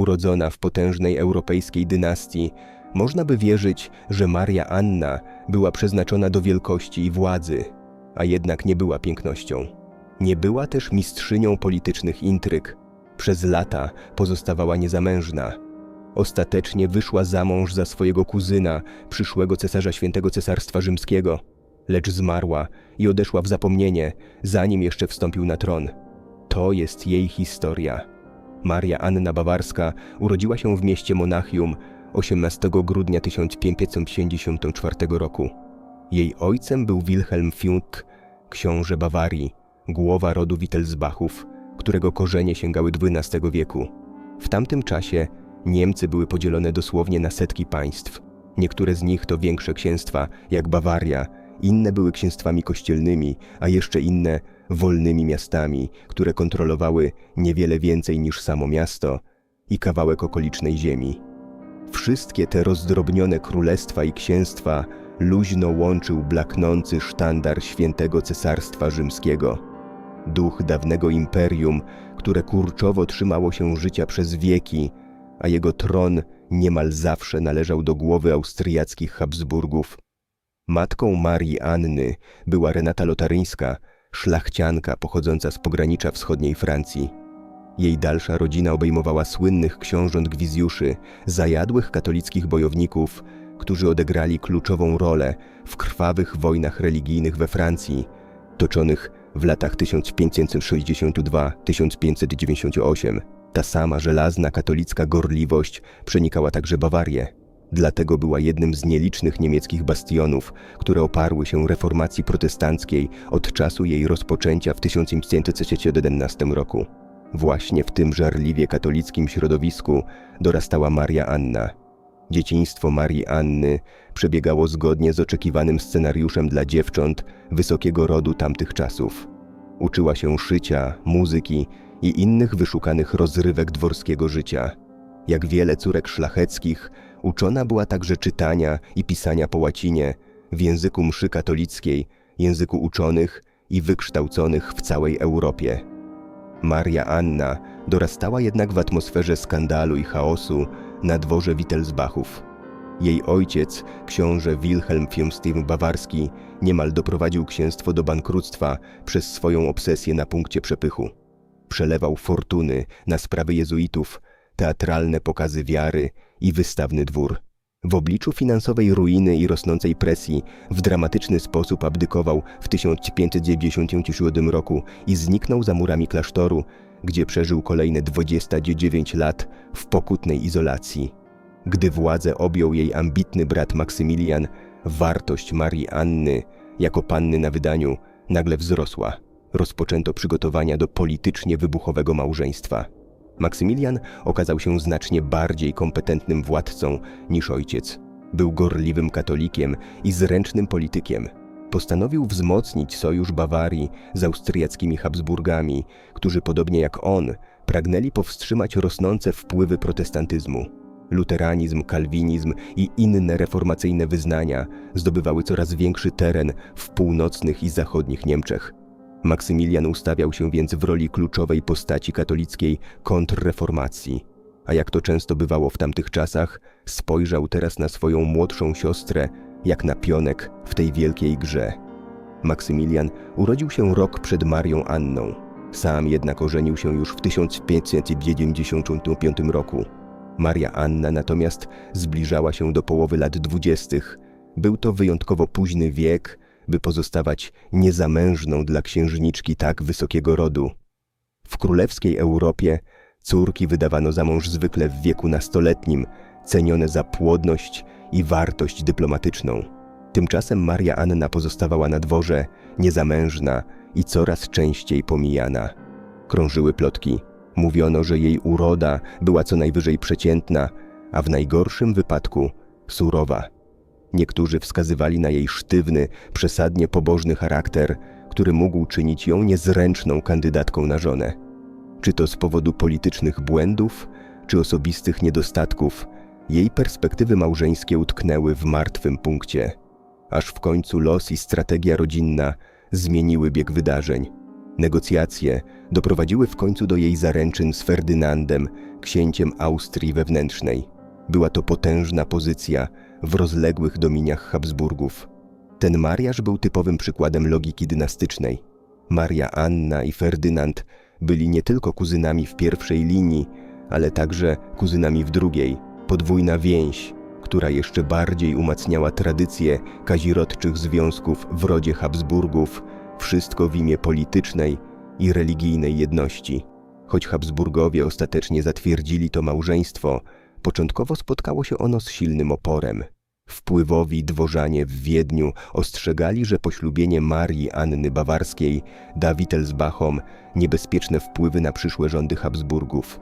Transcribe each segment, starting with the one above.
Urodzona w potężnej europejskiej dynastii, można by wierzyć, że Maria Anna była przeznaczona do wielkości i władzy, a jednak nie była pięknością. Nie była też mistrzynią politycznych intryg. Przez lata pozostawała niezamężna. Ostatecznie wyszła za mąż za swojego kuzyna, przyszłego cesarza świętego cesarstwa rzymskiego, lecz zmarła i odeszła w zapomnienie, zanim jeszcze wstąpił na tron. To jest jej historia. Maria Anna Bawarska urodziła się w mieście Monachium 18 grudnia 1554 roku. Jej ojcem był Wilhelm Funk, książę Bawarii, głowa rodu Wittelsbachów, którego korzenie sięgały XII wieku. W tamtym czasie Niemcy były podzielone dosłownie na setki państw. Niektóre z nich to większe księstwa, jak Bawaria, inne były księstwami kościelnymi, a jeszcze inne wolnymi miastami, które kontrolowały niewiele więcej niż samo miasto i kawałek okolicznej ziemi. Wszystkie te rozdrobnione królestwa i księstwa luźno łączył blaknący sztandar świętego cesarstwa rzymskiego. Duch dawnego imperium, które kurczowo trzymało się życia przez wieki, a jego tron niemal zawsze należał do głowy austriackich Habsburgów. Matką Marii Anny była Renata Lotaryńska, szlachcianka pochodząca z pogranicza wschodniej Francji. Jej dalsza rodzina obejmowała słynnych książąt gwizjuszy, zajadłych katolickich bojowników, którzy odegrali kluczową rolę w krwawych wojnach religijnych we Francji, toczonych w latach 1562-1598. Ta sama żelazna katolicka gorliwość przenikała także Bawarię. Dlatego była jednym z nielicznych niemieckich bastionów, które oparły się reformacji protestanckiej od czasu jej rozpoczęcia w 1511 roku. Właśnie w tym żarliwie katolickim środowisku dorastała Maria Anna. Dzieciństwo Marii Anny przebiegało zgodnie z oczekiwanym scenariuszem dla dziewcząt wysokiego rodu tamtych czasów. Uczyła się szycia, muzyki i innych wyszukanych rozrywek dworskiego życia. Jak wiele córek szlacheckich, uczona była także czytania i pisania po łacinie, w języku mszy katolickiej, języku uczonych i wykształconych w całej Europie. Maria Anna dorastała jednak w atmosferze skandalu i chaosu na dworze Wittelsbachów. Jej ojciec, książę Wilhelm Fiumstim Bawarski, niemal doprowadził księstwo do bankructwa przez swoją obsesję na punkcie przepychu. Przelewał fortuny na sprawy jezuitów, teatralne pokazy wiary i wystawny dwór. W obliczu finansowej ruiny i rosnącej presji w dramatyczny sposób abdykował w 1597 roku i zniknął za murami klasztoru, gdzie przeżył kolejne 29 lat w pokutnej izolacji. Gdy władzę objął jej ambitny brat Maksymilian, wartość Marii Anny jako panny na wydaniu nagle wzrosła. Rozpoczęto przygotowania do politycznie wybuchowego małżeństwa. Maksymilian okazał się znacznie bardziej kompetentnym władcą niż ojciec. Był gorliwym katolikiem i zręcznym politykiem. Postanowił wzmocnić sojusz Bawarii z austriackimi Habsburgami, którzy podobnie jak on pragnęli powstrzymać rosnące wpływy protestantyzmu. Luteranizm, kalwinizm i inne reformacyjne wyznania zdobywały coraz większy teren w północnych i zachodnich Niemczech. Maksymilian ustawiał się więc w roli kluczowej postaci katolickiej kontrreformacji, a jak to często bywało w tamtych czasach, spojrzał teraz na swoją młodszą siostrę jak na pionek w tej wielkiej grze. Maksymilian urodził się rok przed Marią Anną. Sam jednak ożenił się już w 1595 roku. Maria Anna natomiast zbliżała się do połowy lat dwudziestych. Był to wyjątkowo późny wiek, by pozostawać niezamężną dla księżniczki tak wysokiego rodu. W królewskiej Europie córki wydawano za mąż zwykle w wieku nastoletnim, cenione za płodność i wartość dyplomatyczną. Tymczasem Maria Anna pozostawała na dworze, niezamężna i coraz częściej pomijana. Krążyły plotki. Mówiono, że jej uroda była co najwyżej przeciętna, a w najgorszym wypadku surowa. Niektórzy wskazywali na jej sztywny, przesadnie pobożny charakter, który mógł czynić ją niezręczną kandydatką na żonę. Czy to z powodu politycznych błędów, czy osobistych niedostatków, jej perspektywy małżeńskie utknęły w martwym punkcie. Aż w końcu los i strategia rodzinna zmieniły bieg wydarzeń. Negocjacje doprowadziły w końcu do jej zaręczyn z Ferdynandem, księciem Austrii wewnętrznej. Była to potężna pozycja w rozległych dominiach Habsburgów. Ten mariaż był typowym przykładem logiki dynastycznej. Maria Anna i Ferdynand byli nie tylko kuzynami w pierwszej linii, ale także kuzynami w drugiej. Podwójna więź, która jeszcze bardziej umacniała tradycję kazirodczych związków w rodzie Habsburgów, wszystko w imię politycznej i religijnej jedności. Choć Habsburgowie ostatecznie zatwierdzili to małżeństwo, początkowo spotkało się ono z silnym oporem. Wpływowi dworzanie w Wiedniu ostrzegali, że poślubienie Marii Anny Bawarskiej da Wittelsbachom niebezpieczne wpływy na przyszłe rządy Habsburgów.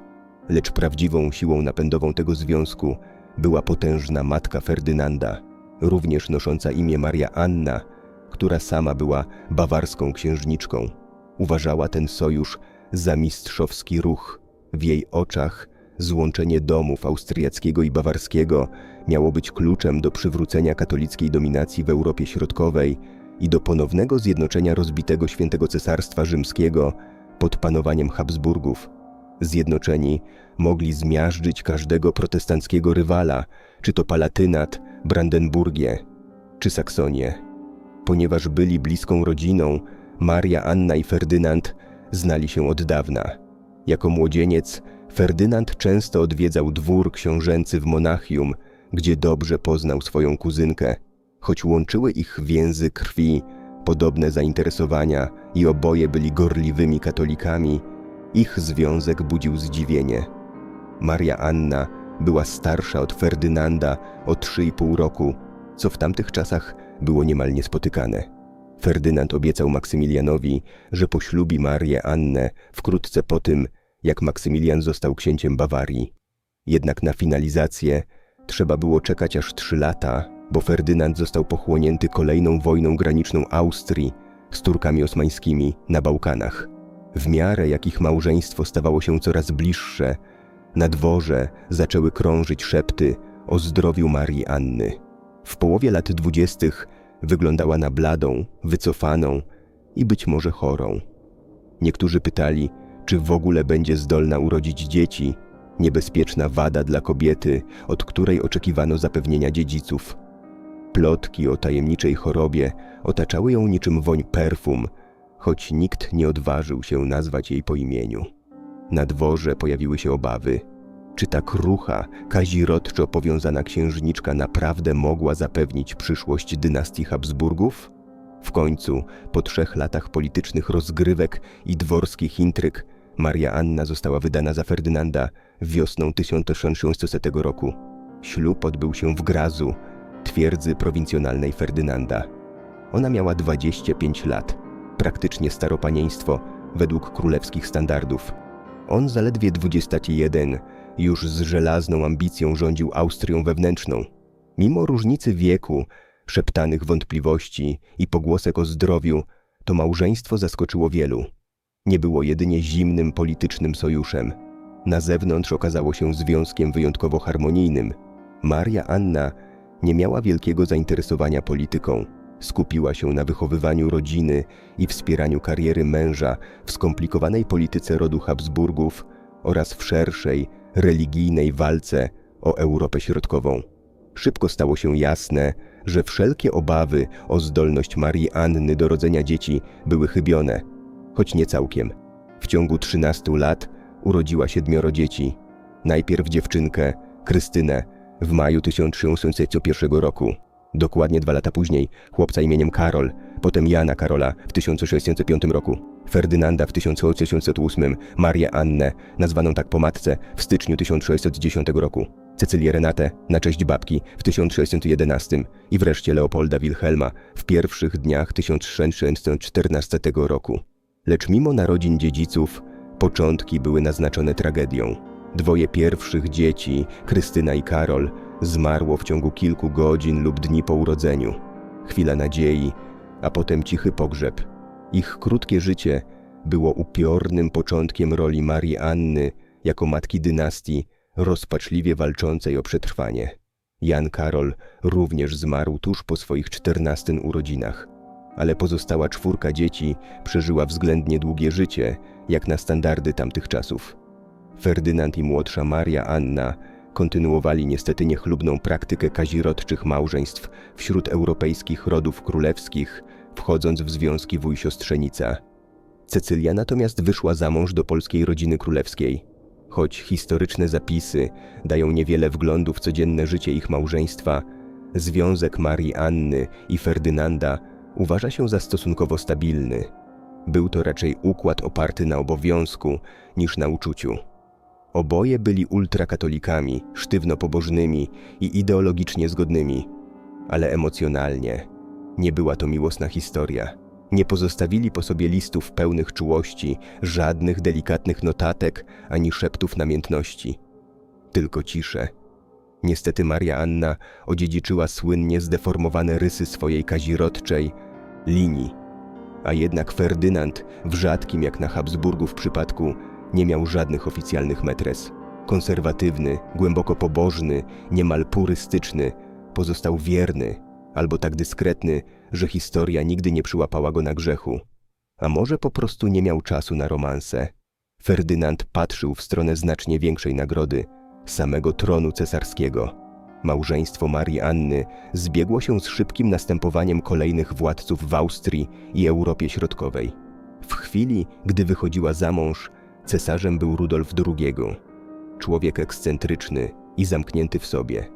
Lecz prawdziwą siłą napędową tego związku była potężna matka Ferdynanda, również nosząca imię Maria Anna, która sama była bawarską księżniczką. Uważała ten sojusz za mistrzowski ruch. W jej oczach złączenie domów austriackiego i bawarskiego miało być kluczem do przywrócenia katolickiej dominacji w Europie Środkowej i do ponownego zjednoczenia rozbitego świętego cesarstwa rzymskiego pod panowaniem Habsburgów. Zjednoczeni mogli zmiażdżyć każdego protestanckiego rywala, czy to Palatynat, Brandenburgię, czy Saksonię. Ponieważ byli bliską rodziną, Maria Anna i Ferdynand znali się od dawna. Jako młodzieniec Ferdynand często odwiedzał dwór książęcy w Monachium, gdzie dobrze poznał swoją kuzynkę. Choć łączyły ich więzy krwi, podobne zainteresowania i oboje byli gorliwymi katolikami, ich związek budził zdziwienie. Maria Anna była starsza od Ferdynanda o 3,5 roku, co w tamtych czasach było niemal niespotykane. Ferdynand obiecał Maksymilianowi, że poślubi Marię Annę wkrótce po tym, jak Maksymilian został księciem Bawarii. Jednak na finalizację trzeba było czekać aż trzy lata, bo Ferdynand został pochłonięty kolejną wojną graniczną Austrii z Turkami osmańskimi na Bałkanach. W miarę jak ich małżeństwo stawało się coraz bliższe, na dworze zaczęły krążyć szepty o zdrowiu Marii Anny. W połowie lat dwudziestych wyglądała na bladą, wycofaną i być może chorą. Niektórzy pytali, czy w ogóle będzie zdolna urodzić dzieci, niebezpieczna wada dla kobiety, od której oczekiwano zapewnienia dziedziców. Plotki o tajemniczej chorobie otaczały ją niczym woń perfum, choć nikt nie odważył się nazwać jej po imieniu. Na dworze pojawiły się obawy. Czy ta krucha, kazirodczo powiązana księżniczka naprawdę mogła zapewnić przyszłość dynastii Habsburgów? W końcu, po trzech latach politycznych rozgrywek i dworskich intryg, Maria Anna została wydana za Ferdynanda wiosną 1600 roku. Ślub odbył się w Grazu, twierdzy prowincjonalnej Ferdynanda. Ona miała 25 lat, praktycznie staropanieństwo według królewskich standardów. On zaledwie 21, już z żelazną ambicją rządził Austrią wewnętrzną. Mimo różnicy wieku, szeptanych wątpliwości i pogłosek o zdrowiu, to małżeństwo zaskoczyło wielu. Nie było jedynie zimnym politycznym sojuszem. Na zewnątrz okazało się związkiem wyjątkowo harmonijnym. Maria Anna nie miała wielkiego zainteresowania polityką. Skupiła się na wychowywaniu rodziny i wspieraniu kariery męża w skomplikowanej polityce rodu Habsburgów oraz w szerszej, religijnej walce o Europę Środkową. Szybko stało się jasne, że wszelkie obawy o zdolność Marii Anny do rodzenia dzieci były chybione, choć nie całkiem. W ciągu 13 lat urodziła siedmioro dzieci. Najpierw dziewczynkę, Krystynę, w maju 1601 roku. Dokładnie dwa lata później chłopca imieniem Karol, potem Jana Karola w 1605 roku, Ferdynanda w 1608, Marię Annę, nazwaną tak po matce, w styczniu 1610 roku, Cecylię Renatę na cześć babki w 1611 i wreszcie Leopolda Wilhelma w pierwszych dniach 1614 roku. Lecz mimo narodzin dziedziców, początki były naznaczone tragedią. Dwoje pierwszych dzieci, Krystyna i Karol, zmarło w ciągu kilku godzin lub dni po urodzeniu. Chwila nadziei, a potem cichy pogrzeb. Ich krótkie życie było upiornym początkiem roli Marii Anny jako matki dynastii, rozpaczliwie walczącej o przetrwanie. Jan Karol również zmarł tuż po swoich czternastych urodzinach. Ale pozostała czwórka dzieci przeżyła względnie długie życie, jak na standardy tamtych czasów. Ferdynand i młodsza Maria Anna kontynuowali niestety niechlubną praktykę kazirodczych małżeństw wśród europejskich rodów królewskich, wchodząc w związki wuj-siostrzenica. Cecylia natomiast wyszła za mąż do polskiej rodziny królewskiej. Choć historyczne zapisy dają niewiele wglądu w codzienne życie ich małżeństwa, związek Marii Anny i Ferdynanda uważa się za stosunkowo stabilny. Był to raczej układ oparty na obowiązku niż na uczuciu. Oboje byli ultrakatolikami, sztywno pobożnymi i ideologicznie zgodnymi, ale emocjonalnie nie była to miłosna historia. Nie pozostawili po sobie listów pełnych czułości, żadnych delikatnych notatek ani szeptów namiętności. Tylko ciszę. Niestety Maria Anna odziedziczyła słynnie zdeformowane rysy swojej kazirodczej linii. A jednak Ferdynand, w rzadkim jak na Habsburgów przypadku, nie miał żadnych oficjalnych metres. Konserwatywny, głęboko pobożny, niemal purystyczny, pozostał wierny, albo tak dyskretny, że historia nigdy nie przyłapała go na grzechu. A może po prostu nie miał czasu na romanse. Ferdynand patrzył w stronę znacznie większej nagrody samego tronu cesarskiego. Małżeństwo Marii Anny zbiegło się z szybkim następowaniem kolejnych władców w Austrii i Europie Środkowej. W chwili, gdy wychodziła za mąż, cesarzem był Rudolf II. Człowiek ekscentryczny i zamknięty w sobie.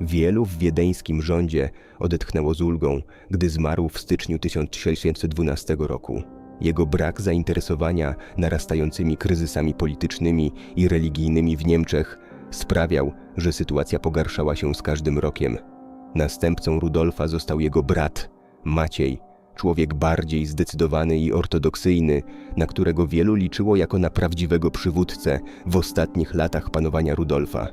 Wielu w wiedeńskim rządzie odetchnęło z ulgą, gdy zmarł w styczniu 1612 roku. Jego brak zainteresowania narastającymi kryzysami politycznymi i religijnymi w Niemczech sprawiał, że sytuacja pogarszała się z każdym rokiem. Następcą Rudolfa został jego brat, Maciej, człowiek bardziej zdecydowany i ortodoksyjny, na którego wielu liczyło jako na prawdziwego przywódcę w ostatnich latach panowania Rudolfa.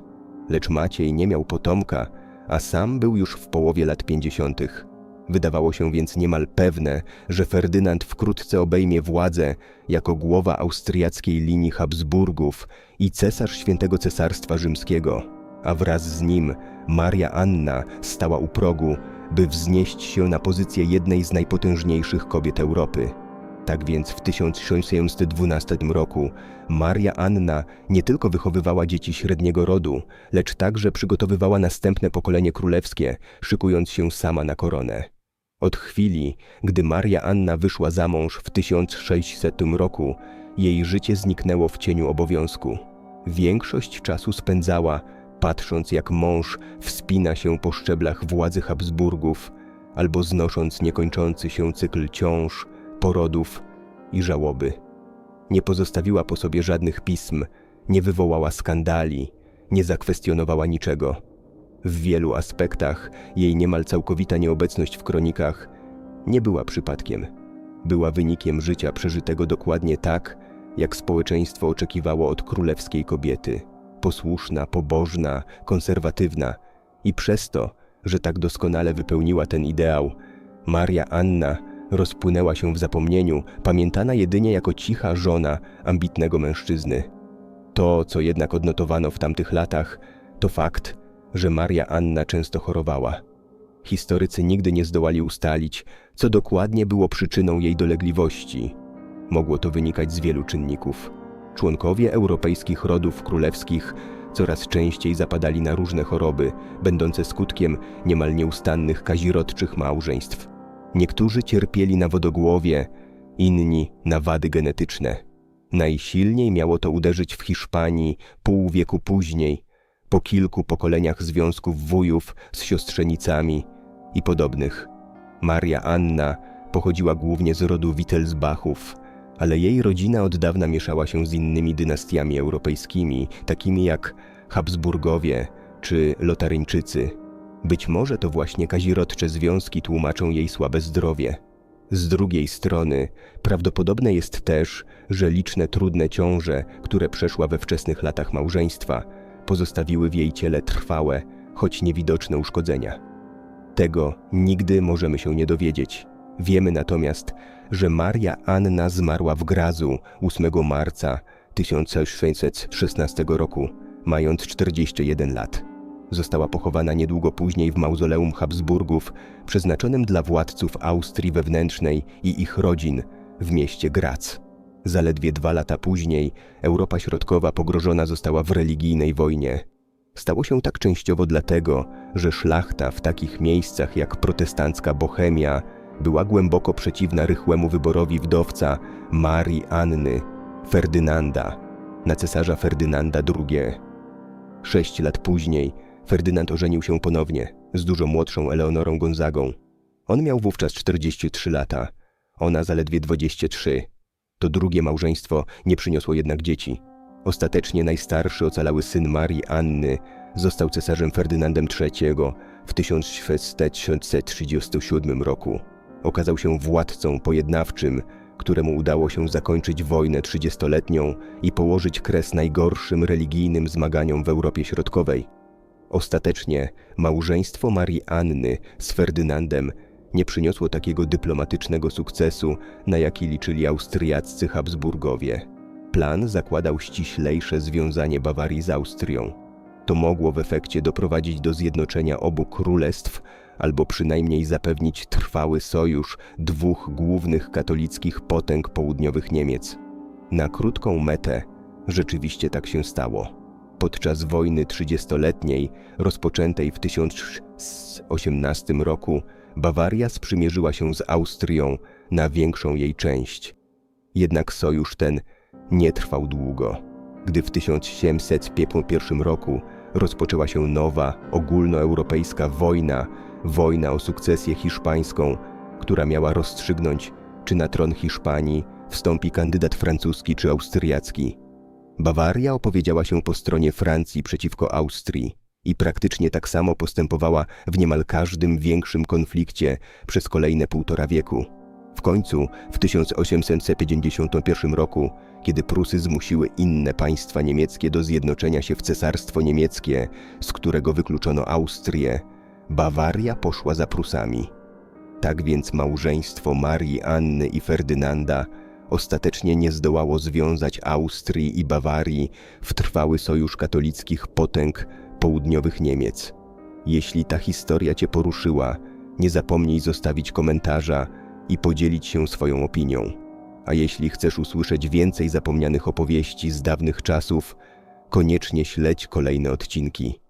Lecz Maciej nie miał potomka, a sam był już w połowie lat pięćdziesiątych. Wydawało się więc niemal pewne, że Ferdynand wkrótce obejmie władzę jako głowa austriackiej linii Habsburgów i cesarz Świętego Cesarstwa Rzymskiego, a wraz z nim Maria Anna stała u progu, by wznieść się na pozycję jednej z najpotężniejszych kobiet Europy. Tak więc w 1612 roku Maria Anna nie tylko wychowywała dzieci średniego rodu, lecz także przygotowywała następne pokolenie królewskie, szykując się sama na koronę. Od chwili, gdy Maria Anna wyszła za mąż w 1600 roku, jej życie zniknęło w cieniu obowiązku. Większość czasu spędzała, patrząc jak mąż wspina się po szczeblach władzy Habsburgów, albo znosząc niekończący się cykl ciąż, porodów i żałoby. Nie pozostawiła po sobie żadnych pism, nie wywołała skandali, nie zakwestionowała niczego. W wielu aspektach jej niemal całkowita nieobecność w kronikach nie była przypadkiem. Była wynikiem życia przeżytego dokładnie tak, jak społeczeństwo oczekiwało od królewskiej kobiety. Posłuszna, pobożna, konserwatywna i przez to, że tak doskonale wypełniła ten ideał, Maria Anna rozpłynęła się w zapomnieniu, pamiętana jedynie jako cicha żona ambitnego mężczyzny. To, co jednak odnotowano w tamtych latach, to fakt, że Maria Anna często chorowała. Historycy nigdy nie zdołali ustalić, co dokładnie było przyczyną jej dolegliwości. Mogło to wynikać z wielu czynników. Członkowie europejskich rodów królewskich coraz częściej zapadali na różne choroby, będące skutkiem niemal nieustannych kazirodczych małżeństw. Niektórzy cierpieli na wodogłowie, inni na wady genetyczne. Najsilniej miało to uderzyć w Hiszpanii pół wieku później, po kilku pokoleniach związków wujów z siostrzenicami i podobnych. Maria Anna pochodziła głównie z rodu Wittelsbachów, ale jej rodzina od dawna mieszała się z innymi dynastiami europejskimi, takimi jak Habsburgowie czy Lotaryńczycy. Być może to właśnie kazirodcze związki tłumaczą jej słabe zdrowie. Z drugiej strony, prawdopodobne jest też, że liczne trudne ciąże, które przeszła we wczesnych latach małżeństwa, pozostawiły w jej ciele trwałe, choć niewidoczne uszkodzenia. Tego nigdy możemy się nie dowiedzieć. Wiemy natomiast, że Maria Anna zmarła w Grazu 8 marca 1616 roku, mając 41 lat. Została pochowana niedługo później w mauzoleum Habsburgów, przeznaczonym dla władców Austrii wewnętrznej i ich rodzin w mieście Graz. Zaledwie dwa lata później Europa Środkowa pogrożona została w religijnej wojnie. Stało się tak częściowo dlatego, że szlachta w takich miejscach jak protestancka Bohemia była głęboko przeciwna rychłemu wyborowi wdowca Marii Anny, Ferdynanda, na cesarza Ferdynanda II. Sześć lat później Ferdynand ożenił się ponownie z dużo młodszą Eleonorą Gonzagą. On miał wówczas 43 lata, ona zaledwie 23. To drugie małżeństwo nie przyniosło jednak dzieci. Ostatecznie najstarszy ocalały syn Marii Anny został cesarzem Ferdynandem III w 1637 roku. Okazał się władcą pojednawczym, któremu udało się zakończyć wojnę trzydziestoletnią i położyć kres najgorszym religijnym zmaganiom w Europie Środkowej. Ostatecznie małżeństwo Marii Anny z Ferdynandem nie przyniosło takiego dyplomatycznego sukcesu, na jaki liczyli austriaccy Habsburgowie. Plan zakładał ściślejsze związanie Bawarii z Austrią. To mogło w efekcie doprowadzić do zjednoczenia obu królestw, albo przynajmniej zapewnić trwały sojusz dwóch głównych katolickich potęg południowych Niemiec. Na krótką metę rzeczywiście tak się stało. Podczas wojny trzydziestoletniej, rozpoczętej w 1018 roku, Bawaria sprzymierzyła się z Austrią na większą jej część. Jednak sojusz ten nie trwał długo. Gdy w 1701 roku rozpoczęła się nowa, ogólnoeuropejska wojna, wojna o sukcesję hiszpańską, która miała rozstrzygnąć, czy na tron Hiszpanii wstąpi kandydat francuski czy austriacki. Bawaria opowiedziała się po stronie Francji przeciwko Austrii i praktycznie tak samo postępowała w niemal każdym większym konflikcie przez kolejne półtora wieku. W końcu, w 1851 roku, kiedy Prusy zmusiły inne państwa niemieckie do zjednoczenia się w Cesarstwo Niemieckie, z którego wykluczono Austrię, Bawaria poszła za Prusami. Tak więc małżeństwo Marii Anny i Ferdynanda ostatecznie nie zdołało związać Austrii i Bawarii w trwały sojusz katolickich potęg południowych Niemiec. Jeśli ta historia Cię poruszyła, nie zapomnij zostawić komentarza i podzielić się swoją opinią. A jeśli chcesz usłyszeć więcej zapomnianych opowieści z dawnych czasów, koniecznie śledź kolejne odcinki.